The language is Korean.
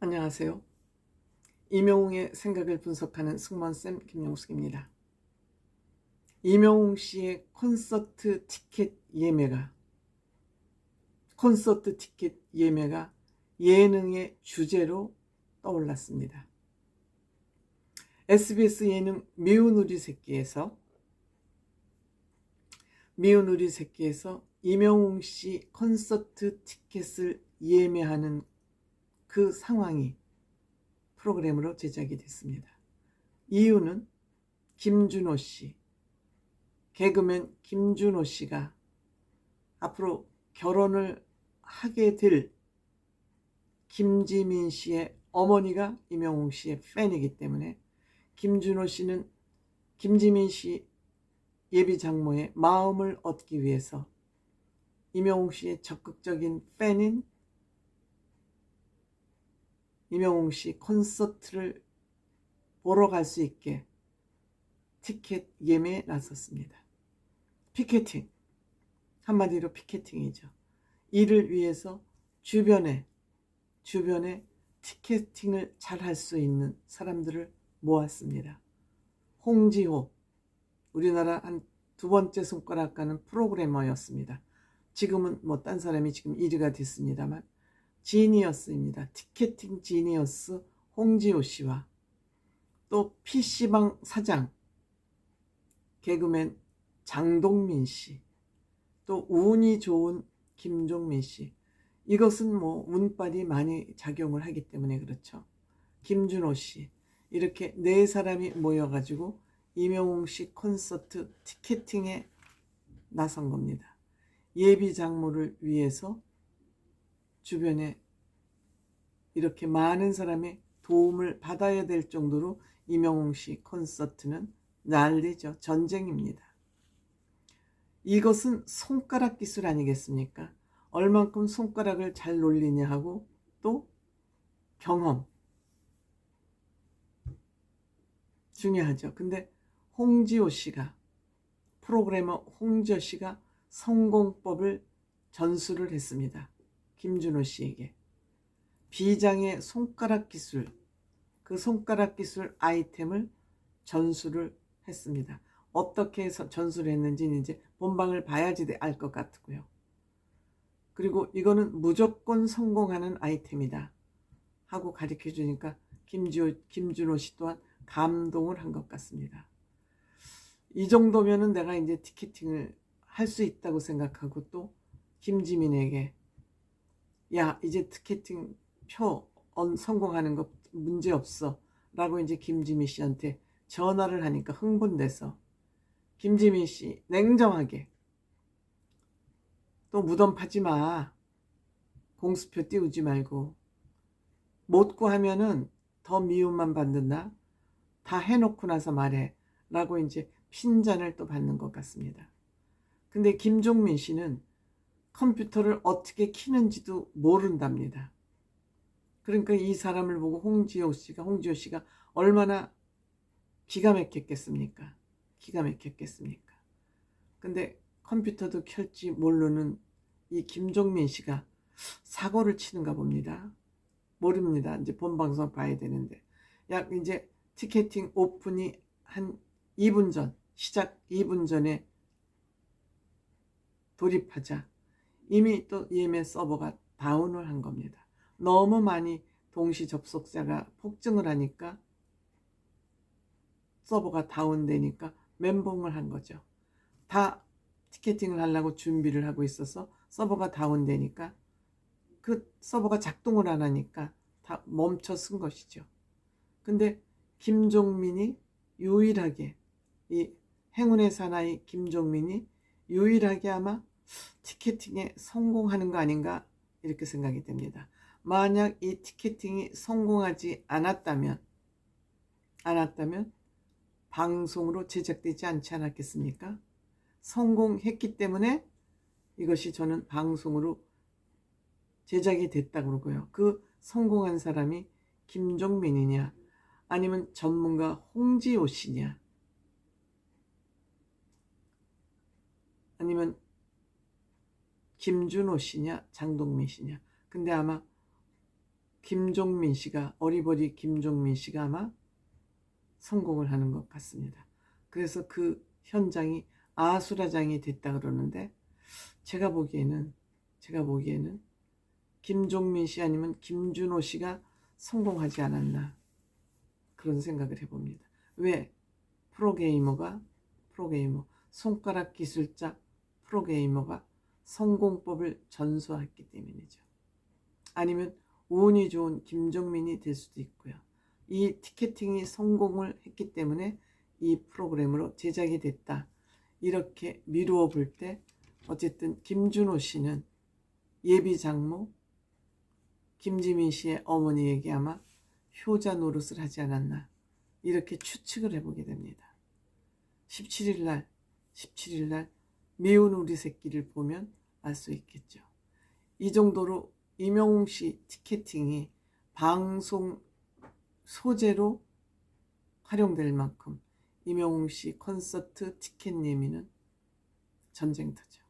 안녕하세요. 이명웅의 생각을 분석하는 승무원쌤 김용숙입니다. 이명웅 씨의 콘서트 티켓 예매가 콘서트 티켓 예매가 예능의 주제로 떠올랐습니다. SBS 예능 미운 우리 새끼에서 미운 우리 새끼에서 이명웅 씨 콘서트 티켓을 예매하는 그 상황이 프로그램으로 제작이 됐습니다. 이유는 김준호 씨, 개그맨 김준호 씨가 앞으로 결혼을 하게 될 김지민 씨의 어머니가 이명웅 씨의 팬이기 때문에 김준호 씨는 김지민 씨 예비 장모의 마음을 얻기 위해서 이명웅 씨의 적극적인 팬인 이명웅 씨 콘서트를 보러 갈 수 있게 티켓 예매에 나섰습니다. 피켓팅. 한마디로 피켓팅이죠. 이를 위해서 주변에, 주변에 티켓팅을 잘 할 수 있는 사람들을 모았습니다. 홍지호, 우리나라 한 두 번째 손가락 가는 프로그래머였습니다. 지금은 뭐 딴 사람이 지금 1위가 됐습니다만 지니어스입니다. 티켓팅 지니어스 홍지호 씨와 또 PC방 사장 개그맨 장동민 씨, 또 운이 좋은 김종민 씨. 이것은 뭐 운빨이 많이 작용을 하기 때문에 그렇죠. 김준호 씨. 이렇게 네 사람이 모여가지고 이명웅 씨 콘서트 티켓팅에 나선 겁니다. 예비 장모를 위해서 주변에 이렇게 많은 사람의 도움을 받아야 될 정도로 이명웅 씨 콘서트는 난리죠. 전쟁입니다. 이것은 손가락 기술 아니겠습니까? 얼만큼 손가락을 잘 놀리냐 하고 또 경험 중요하죠. 근데 홍지호 씨가 프로그래머 홍지호 씨가 성공법을 전수를 했습니다. 김준호 씨에게 비장의 손가락 기술 그 손가락 기술 아이템을 전수를 했습니다. 어떻게 해서 전수를 했는지는 이제 본방을 봐야지 알 것 같고요. 그리고 이거는 무조건 성공하는 아이템이다 하고 가르쳐 주니까 김지호, 김준호 씨 또한 감동을 한 것 같습니다. 이 정도면은 내가 이제 티켓팅을 할 수 있다고 생각하고 또 김지민에게 야 이제 티켓팅 표 성공하는 거 문제 없어. 라고 이제 김지민 씨한테 전화를 하니까 흥분돼서 김지민 씨 냉정하게. 또 무덤 파지 마. 공수표 띄우지 말고. 못 구하면은 더 미움만 받는다? 다 해놓고 나서 말해. 라고 이제 핀잔을 또 받는 것 같습니다. 근데 김종민 씨는 컴퓨터를 어떻게 키는지도 모른답니다. 그러니까 이 사람을 보고 홍지호 씨가 홍지호 씨가 얼마나 기가 막혔겠습니까? 기가 막혔겠습니까? 근데 컴퓨터도 켤지 모르는 이 김종민 씨가 사고를 치는가 봅니다. 모릅니다. 이제 본 방송 봐야 되는데. 약 이제 티켓팅 오픈이 한 2분 전, 시작 2분 전에 돌입하자 이미 또 예매 서버가 다운을 한 겁니다. 너무 많이 동시 접속자가 폭증을 하니까 서버가 다운되니까 멘붕을 한 거죠. 다 티켓팅을 하려고 준비를 하고 있어서 서버가 다운되니까 그 서버가 작동을 안 하니까 다 멈춰 쓴 것이죠. 근데 김종민이 유일하게 이 행운의 사나이 김종민이 유일하게 아마 티켓팅에 성공하는 거 아닌가 이렇게 생각이 됩니다. 만약 이 티켓팅이 성공하지 않았다면 않았다면 방송으로 제작되지 않지 않았겠습니까? 성공했기 때문에 이것이 저는 방송으로 제작이 됐다 그러고요. 그 성공한 사람이 김종민이냐 아니면 전문가 홍지호 씨냐 아니면 김준호 씨냐 장동민 씨냐 근데 아마 김종민 씨가 어리버리 김종민 씨가 아마 성공을 하는 것 같습니다. 그래서 그 현장이 아수라장이 됐다 그러는데 제가 보기에는 제가 보기에는 김종민 씨 아니면 김준호 씨가 성공하지 않았나 그런 생각을 해봅니다. 왜 프로게이머가 프로게이머 손가락 기술자 프로게이머가 성공법을 전수했기 때문이죠. 아니면 운이 좋은 김종민이 될 수도 있고요. 이 티켓팅이 성공을 했기 때문에 이 프로그램으로 제작이 됐다. 이렇게 미루어 볼 때 어쨌든 김준호 씨는 예비 장모 김지민 씨의 어머니에게 아마 효자 노릇을 하지 않았나 이렇게 추측을 해보게 됩니다. 17일 날 17일 날 미운 우리 새끼를 보면 알 수 있겠죠. 이 정도로 이명웅 씨 티켓팅이 방송 소재로 활용될 만큼 이명웅 씨 콘서트 티켓 예매는 전쟁터죠.